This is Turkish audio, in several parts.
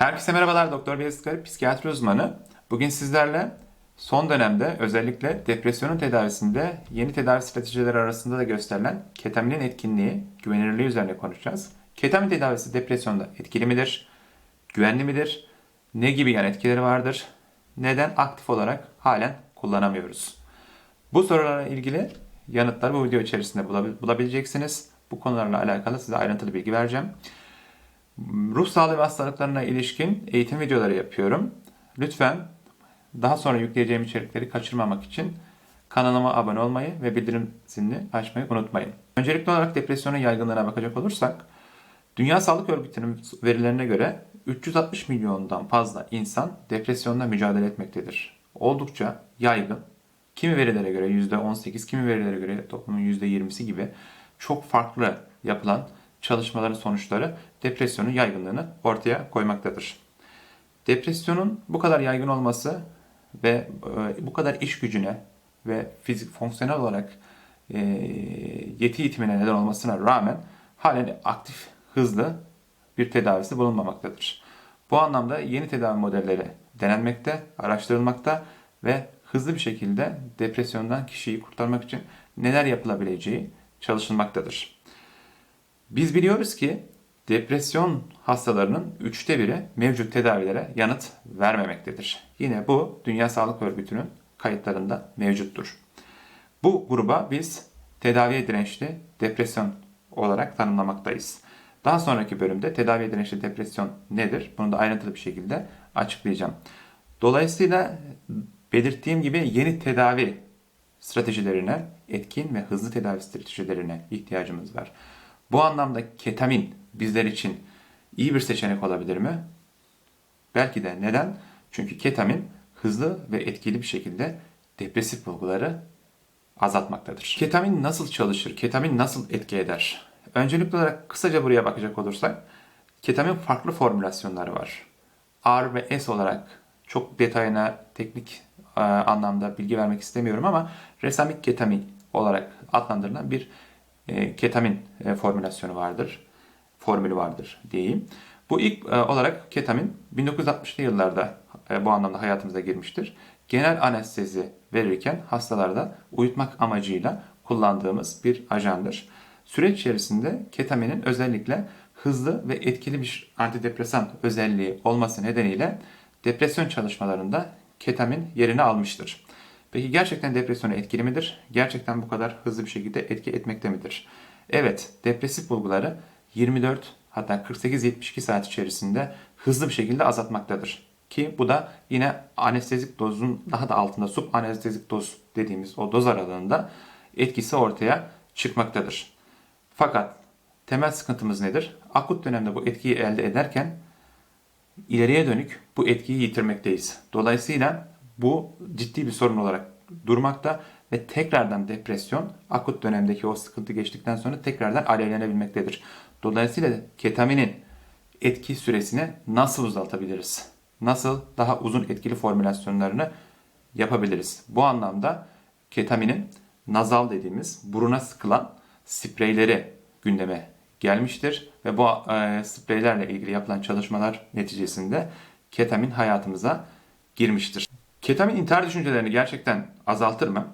Herkese merhabalar Doktor Beyaz Garip psikiyatri uzmanı. Bugün sizlerle son dönemde özellikle depresyonun tedavisinde yeni tedavi stratejileri arasında da gösterilen ketaminin etkinliği, güvenilirliği üzerine konuşacağız. Ketamin tedavisi depresyonda etkili midir? Güvenli midir? Ne gibi yan etkileri vardır? Neden aktif olarak halen kullanamıyoruz? Bu sorulara ilgili yanıtları bu video içerisinde bulabil- bulabileceksiniz. Bu konularla alakalı size ayrıntılı bilgi vereceğim. Ruh sağlığı ve hastalıklarına ilişkin eğitim videoları yapıyorum. Lütfen daha sonra yükleyeceğim içerikleri kaçırmamak için kanalıma abone olmayı ve bildirim zilini açmayı unutmayın. Öncelikli olarak depresyonun yaygınlığına bakacak olursak, Dünya Sağlık Örgütü'nün verilerine göre 360 milyondan fazla insan depresyonla mücadele etmektedir. Oldukça yaygın. Kimi verilere göre %18, kimi verilere göre toplumun %20'si gibi çok farklı yapılan çalışmaların sonuçları depresyonun yaygınlığını ortaya koymaktadır. Depresyonun bu kadar yaygın olması ve e, bu kadar iş gücüne ve fizik fonksiyonel olarak e, yeti yitimine neden olmasına rağmen halen aktif, hızlı bir tedavisi bulunmamaktadır. Bu anlamda yeni tedavi modelleri denenmekte, araştırılmakta ve hızlı bir şekilde depresyondan kişiyi kurtarmak için neler yapılabileceği çalışılmaktadır. Biz biliyoruz ki depresyon hastalarının üçte biri mevcut tedavilere yanıt vermemektedir. Yine bu Dünya Sağlık Örgütü'nün kayıtlarında mevcuttur. Bu gruba biz tedaviye dirençli depresyon olarak tanımlamaktayız. Daha sonraki bölümde tedaviye dirençli depresyon nedir? Bunu da ayrıntılı bir şekilde açıklayacağım. Dolayısıyla belirttiğim gibi yeni tedavi stratejilerine, etkin ve hızlı tedavi stratejilerine ihtiyacımız var. Bu anlamda ketamin bizler için iyi bir seçenek olabilir mi? Belki de neden? Çünkü ketamin hızlı ve etkili bir şekilde depresif bulguları azaltmaktadır. Ketamin nasıl çalışır? Ketamin nasıl etki eder? Öncelikli olarak kısaca buraya bakacak olursak, ketamin farklı formülasyonları var. R ve S olarak çok detayına teknik e, anlamda bilgi vermek istemiyorum ama resamik ketamin olarak adlandırılan bir e, ketamin e, formülasyonu vardır. Formülü vardır diyeyim. Bu ilk e, olarak ketamin 1960'lı yıllarda bu anlamda hayatımıza girmiştir. Genel anestezi verirken hastalarda uyutmak amacıyla kullandığımız bir ajandır. Süreç içerisinde ketaminin özellikle hızlı ve etkili bir antidepresan özelliği olması nedeniyle depresyon çalışmalarında ketamin yerini almıştır. Peki gerçekten depresyona etkili midir? Gerçekten bu kadar hızlı bir şekilde etki etmekte midir? Evet, depresif bulguları 24 hatta 48-72 saat içerisinde hızlı bir şekilde azaltmaktadır. Ki bu da yine anestezik dozun daha da altında sub anestezik doz dediğimiz o doz aralığında etkisi ortaya çıkmaktadır. Fakat temel sıkıntımız nedir? Akut dönemde bu etkiyi elde ederken ileriye dönük bu etkiyi yitirmekteyiz. Dolayısıyla bu ciddi bir sorun olarak durmakta ve tekrardan depresyon akut dönemdeki o sıkıntı geçtikten sonra tekrardan alevlenebilmektedir. Dolayısıyla ketaminin etki süresini nasıl uzatabiliriz? Nasıl daha uzun etkili formülasyonlarını yapabiliriz? Bu anlamda ketaminin nazal dediğimiz buruna sıkılan spreyleri gündeme gelmiştir ve bu e, spreylerle ilgili yapılan çalışmalar neticesinde ketamin hayatımıza girmiştir. Ketamin intihar düşüncelerini gerçekten azaltır mı?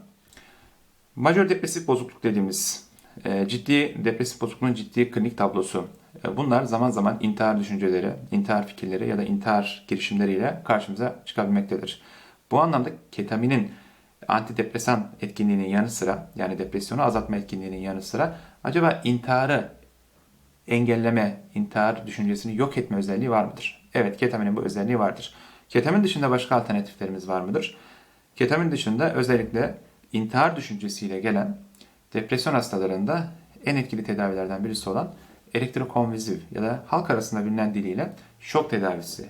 Majör depresif bozukluk dediğimiz e, ciddi depresif bozukluğun ciddi klinik tablosu. E, bunlar zaman zaman intihar düşünceleri, intihar fikirleri ya da intihar girişimleriyle karşımıza çıkabilmektedir. Bu anlamda ketaminin antidepresan etkinliğinin yanı sıra yani depresyonu azaltma etkinliğinin yanı sıra acaba intiharı engelleme, intihar düşüncesini yok etme özelliği var mıdır? Evet, ketaminin bu özelliği vardır. Ketamin dışında başka alternatiflerimiz var mıdır? Ketamin dışında özellikle intihar düşüncesiyle gelen depresyon hastalarında en etkili tedavilerden birisi olan elektrokonvizif ya da halk arasında bilinen diliyle şok tedavisi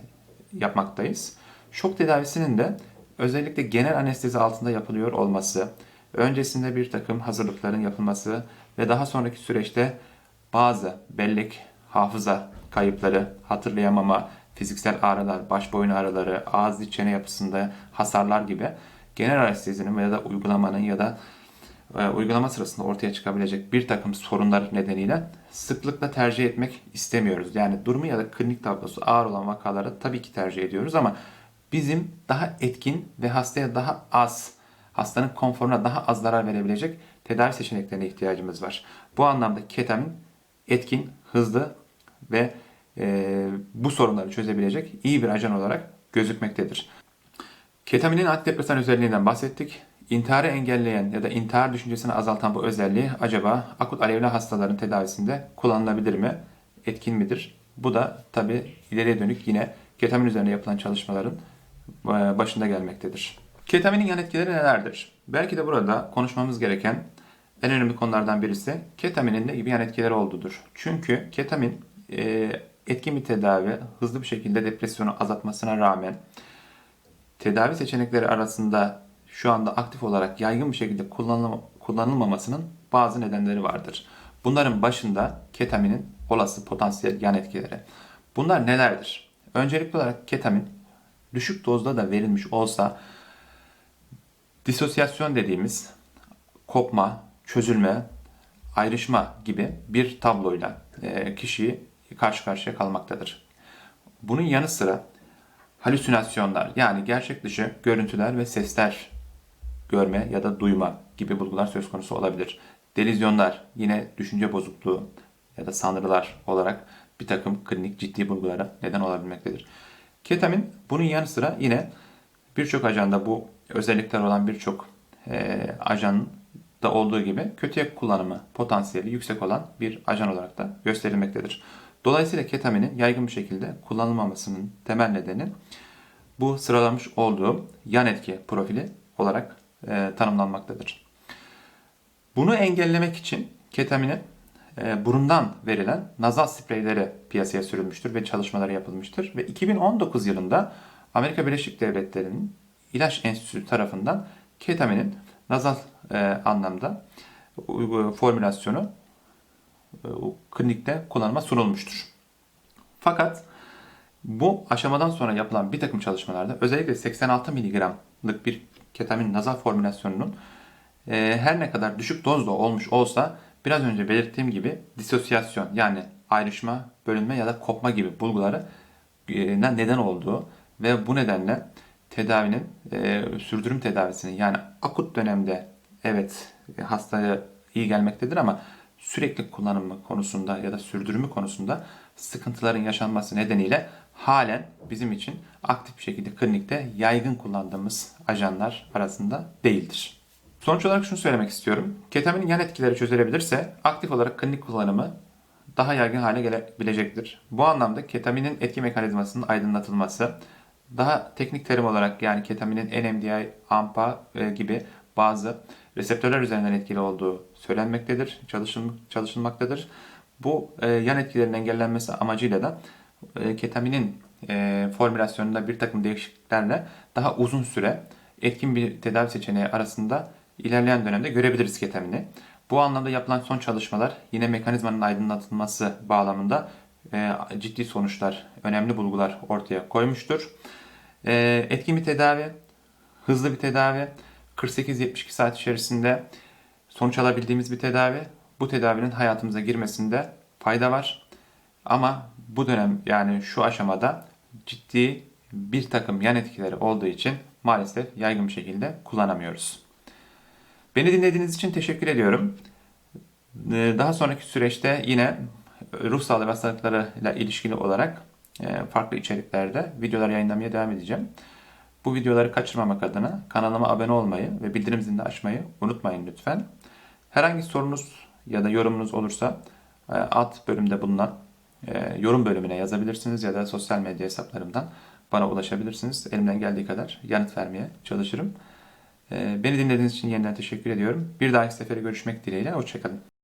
yapmaktayız. Şok tedavisinin de özellikle genel anestezi altında yapılıyor olması, öncesinde bir takım hazırlıkların yapılması ve daha sonraki süreçte bazı bellek, hafıza kayıpları, hatırlayamama, fiziksel ağrılar, baş boyun ağrıları, ağız iç çene yapısında hasarlar gibi genel anestezinin ya da uygulamanın ya da e, uygulama sırasında ortaya çıkabilecek bir takım sorunlar nedeniyle sıklıkla tercih etmek istemiyoruz. Yani durumu ya da klinik tablosu ağır olan vakaları tabii ki tercih ediyoruz ama bizim daha etkin ve hastaya daha az, hastanın konforuna daha az zarar verebilecek tedavi seçeneklerine ihtiyacımız var. Bu anlamda ketamin etkin, hızlı ve e, bu sorunları çözebilecek iyi bir ajan olarak gözükmektedir. Ketaminin antidepresan özelliğinden bahsettik. İntiharı engelleyen ya da intihar düşüncesini azaltan bu özelliği acaba akut alevli hastaların tedavisinde kullanılabilir mi? Etkin midir? Bu da tabi ileriye dönük yine ketamin üzerine yapılan çalışmaların e, başında gelmektedir. Ketaminin yan etkileri nelerdir? Belki de burada konuşmamız gereken en önemli konulardan birisi ketaminin ne gibi yan etkileri olduğudur. Çünkü ketamin e, etkin bir tedavi, hızlı bir şekilde depresyonu azaltmasına rağmen tedavi seçenekleri arasında şu anda aktif olarak yaygın bir şekilde kullanılma, kullanılmamasının bazı nedenleri vardır. Bunların başında ketaminin olası potansiyel yan etkileri. Bunlar nelerdir? Öncelikli olarak ketamin düşük dozda da verilmiş olsa disosyasyon dediğimiz kopma, çözülme, ayrışma gibi bir tabloyla e, kişiyi karşı karşıya kalmaktadır. Bunun yanı sıra halüsinasyonlar yani gerçek dışı görüntüler ve sesler görme ya da duyma gibi bulgular söz konusu olabilir. Delizyonlar yine düşünce bozukluğu ya da sanrılar olarak bir takım klinik ciddi bulgulara neden olabilmektedir. Ketamin bunun yanı sıra yine birçok ajanda bu özellikler olan birçok e, ajanın da olduğu gibi kötüye kullanımı potansiyeli yüksek olan bir ajan olarak da gösterilmektedir. Dolayısıyla ketaminin yaygın bir şekilde kullanılmamasının temel nedeni bu sıralamış olduğum yan etki profili olarak e, tanımlanmaktadır. Bunu engellemek için ketaminin e, burundan verilen nazal spreyleri piyasaya sürülmüştür ve çalışmaları yapılmıştır. Ve 2019 yılında Amerika Birleşik Devletleri'nin İlaç Enstitüsü tarafından ketaminin nazal e, anlamda formülasyonu e, klinikte kullanıma sunulmuştur. Fakat bu aşamadan sonra yapılan bir takım çalışmalarda özellikle 86 mg'lık bir ketamin nazal formülasyonunun e, her ne kadar düşük dozda olmuş olsa biraz önce belirttiğim gibi disosyasyon yani ayrışma, bölünme ya da kopma gibi bulguları e, neden olduğu ve bu nedenle tedavinin e, sürdürüm tedavisinin yani akut dönemde evet hastaya iyi gelmektedir ama sürekli kullanımı konusunda ya da sürdürümü konusunda sıkıntıların yaşanması nedeniyle halen bizim için aktif bir şekilde klinikte yaygın kullandığımız ajanlar arasında değildir. Sonuç olarak şunu söylemek istiyorum. Ketaminin yan etkileri çözülebilirse aktif olarak klinik kullanımı daha yaygın hale gelebilecektir. Bu anlamda ketaminin etki mekanizmasının aydınlatılması, daha teknik terim olarak yani ketaminin NMDA, AMPA e, gibi bazı reseptörler üzerinden etkili olduğu söylenmektedir, çalışın, çalışılmaktadır. Bu e, yan etkilerin engellenmesi amacıyla da e, ketaminin e, formülasyonunda bir takım değişikliklerle daha uzun süre etkin bir tedavi seçeneği arasında ilerleyen dönemde görebiliriz ketamini. Bu anlamda yapılan son çalışmalar yine mekanizmanın aydınlatılması bağlamında e, ciddi sonuçlar, önemli bulgular ortaya koymuştur. E, etkin bir tedavi, hızlı bir tedavi, 48-72 saat içerisinde sonuç alabildiğimiz bir tedavi. Bu tedavinin hayatımıza girmesinde fayda var. Ama bu dönem yani şu aşamada ciddi bir takım yan etkileri olduğu için maalesef yaygın bir şekilde kullanamıyoruz. Beni dinlediğiniz için teşekkür ediyorum. Ee, daha sonraki süreçte yine ruh sağlığı ve hastalıklarıyla ilişkili olarak e, farklı içeriklerde videolar yayınlamaya devam edeceğim. Bu videoları kaçırmamak adına kanalıma abone olmayı ve bildirim zilini açmayı unutmayın lütfen. Herhangi sorunuz ya da yorumunuz olursa e, alt bölümde bulunan e, yorum bölümüne yazabilirsiniz ya da sosyal medya hesaplarımdan bana ulaşabilirsiniz. Elimden geldiği kadar yanıt vermeye çalışırım. E, beni dinlediğiniz için yeniden teşekkür ediyorum. Bir dahaki sefere görüşmek dileğiyle. Hoşçakalın.